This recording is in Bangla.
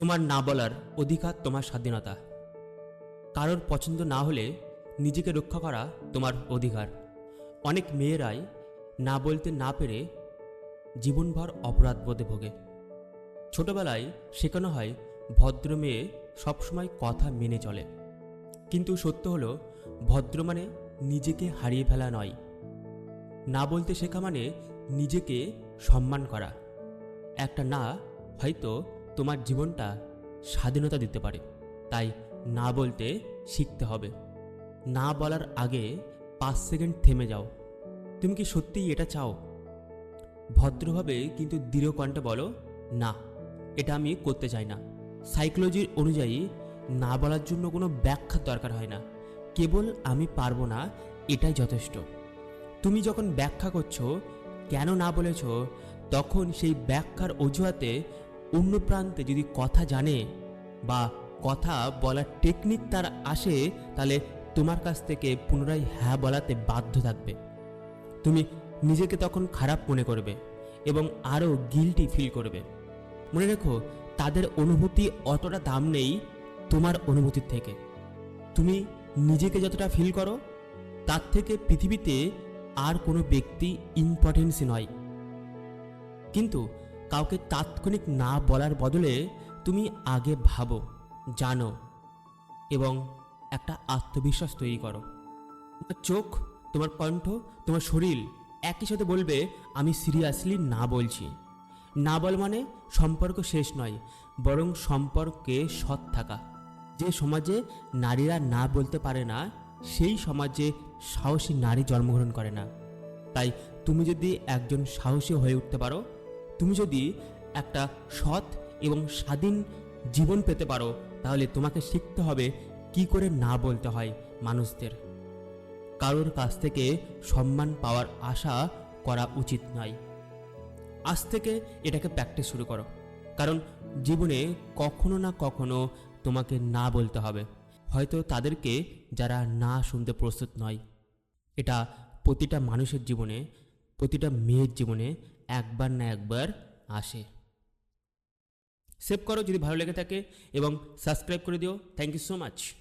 তোমার না বলার অধিকার তোমার স্বাধীনতা। কারোর পছন্দ না হলে নিজেকে রক্ষা করা তোমার অধিকার। অনেক মেয়েরাই না বলতে না পেরে জীবনভর অপরাধ বোধে ভোগে। ছোটবেলায় শেখানো হয়, ভদ্র মেয়ে সবসময় কথা মেনে চলে। কিন্তু সত্য হলো, ভদ্র মানে নিজেকে হারিয়ে ফেলা নয়। না বলতে শেখা মানে নিজেকে সম্মান করা। একটা না হয়তো তোমার জীবনটা স্বাধীনতা দিতে পারে। তাই না বলতে শিখতে হবে। না বলার আগে পাঁচ সেকেন্ড থেমে যাও। তুমি কি সত্যিই এটা চাও? ভদ্রভাবে কিন্তু দৃঢ় কণ্ঠে বলো, না, এটা আমি করতে চাই না। সাইকোলজির অনুযায়ী না বলার জন্য কোনো ব্যাখ্যার দরকার হয় না। কেবল আমি পারব না, এটাই যথেষ্ট। তুমি যখন ব্যাখ্যা করছ, কেন না বলেছ, তখন সেই ব্যাখ্যার অজুহাতে অন্য প্রান্তে যদি কথা জানে বা কথা বলার টেকনিক তার আসে, তাহলে তোমার কাছ থেকে পুনরায় হ্যাঁ বলাতে বাধ্য থাকবে। তুমি নিজেকে তখন খারাপ মনে করবে এবং আরও গিলটি ফিল করবে। মনে রেখো, তাদের অনুভূতি অতটা দাম নেই তোমার অনুভূতির থেকে। তুমি নিজেকে যতটা ফিল করো, তার থেকে পৃথিবীতে আর কোনো ব্যক্তি ইম্পর্টেন্সই নয়। কিন্তু কাউকে তাৎক্ষণিক না বলার বদলে তুমি আগে ভাবো, জানো এবং একটা আত্মবিশ্বাস তৈরি করো। তোমার চোখ, তোমার কণ্ঠ, তোমার শরীর একই সাথে বলবে, আমি সিরিয়াসলি না বলছি। না বল মানে সম্পর্ক শেষ নয়, বরং সম্পর্কে সৎ থাকা। যে সমাজে নারীরা না বলতে পারে না, সেই সমাজে সাহসী নারী জন্মগ্রহণ করে না। তাই তুমি যদি একজন সাহসী হয়ে উঠতে পারো তুমি যদি একটা সৎ এবং স্বাধীন জীবন পেতে পারো, তাহলে তোমাকে শিখতে হবে কি করে না বলতে হয় মানুষদের। কারোর কাছ থেকে সম্মান পাওয়ার আশা করা উচিত নয়। আজ থেকে এটাকে প্র্যাকটিস শুরু করো। কারণ জীবনে কখনো না কখনো তোমাকে না বলতে হবে। হয়তো তাদেরকে যারা না শুনতে প্রস্তুত নয়। এটা প্রতিটা মানুষের জীবনে, প্রতিটা মেয়ের জীবনে একবার না একবার আসে। সেভ করো যদি ভালো লেগে থাকে এবং সাবস্ক্রাইব করে দিও। Thank you so much